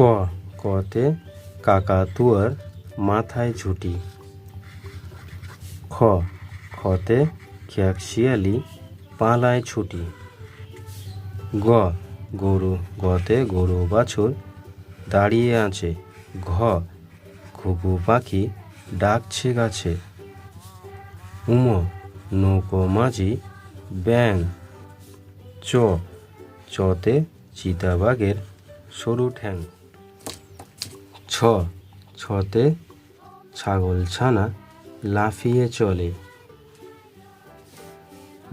ক, কতে কাকাতুয়ার মাথায় ঝুটি। খ, খতে খ্যাকশিয়ালি পালায় ছুটি। গ, গরু, গতে গরু বাছুর দাঁড়িয়ে আছে। ঘ, ঘুঘু পাখি ডাকছে গাছে। উম, নৌকো মাঝি ব্যাং। চ, চতে চিতাবাঘের সরু ঠ্যাং। ছতে ছাগল ছানা লাফিয়ে চলে।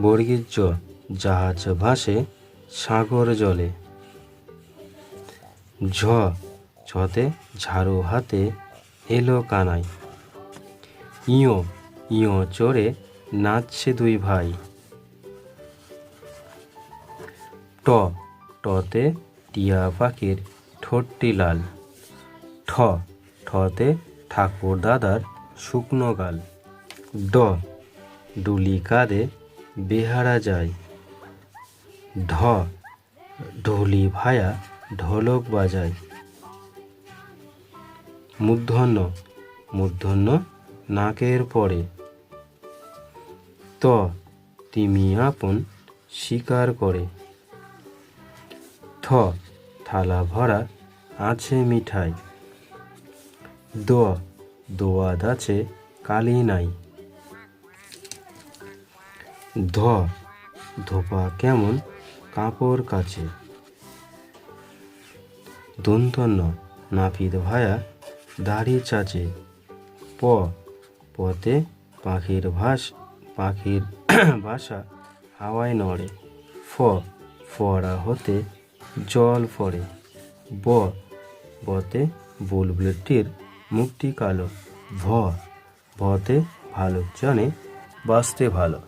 বর্গীর জ, জাহাজ ভাসে সাগর জলে। ঝ, ছতে ঝাড়ু হাতে এলো কানাই। ইয় ইয় চড়ে নাচছে দুই ভাই। ট, টতে টিয়া পাখির ঠোঁটটি লাল। ঠ। ঠতে ঠাকুর দাদার শুকনো গাল। ড। ডুলি কাঁধে বেহারা যায়। ঢ ঢুলি ভায়া ঢোলক বাজায়। মূর্ধন্য মূর্ধন্য নাকের পরে। ত। তিমি আপন শিকার করে। থ থালা ভরা আছে মিঠাই। দ দোয়াদ আছে কালি নাই। ধ ধোপা কেমন, কাপড় কাছে। দন্তন্য নাপিত ভায়া, দাড়ি চাচে। প পতে পাখির ভাস, পাখির বাসা হাওয়ায় নড়ে। ফ ফড়া হতে জল পড়ে ব, বতে বুলবুলটির মুখটি কালো। ভ ভতে ভালো জানে বাঁচতে ভালো।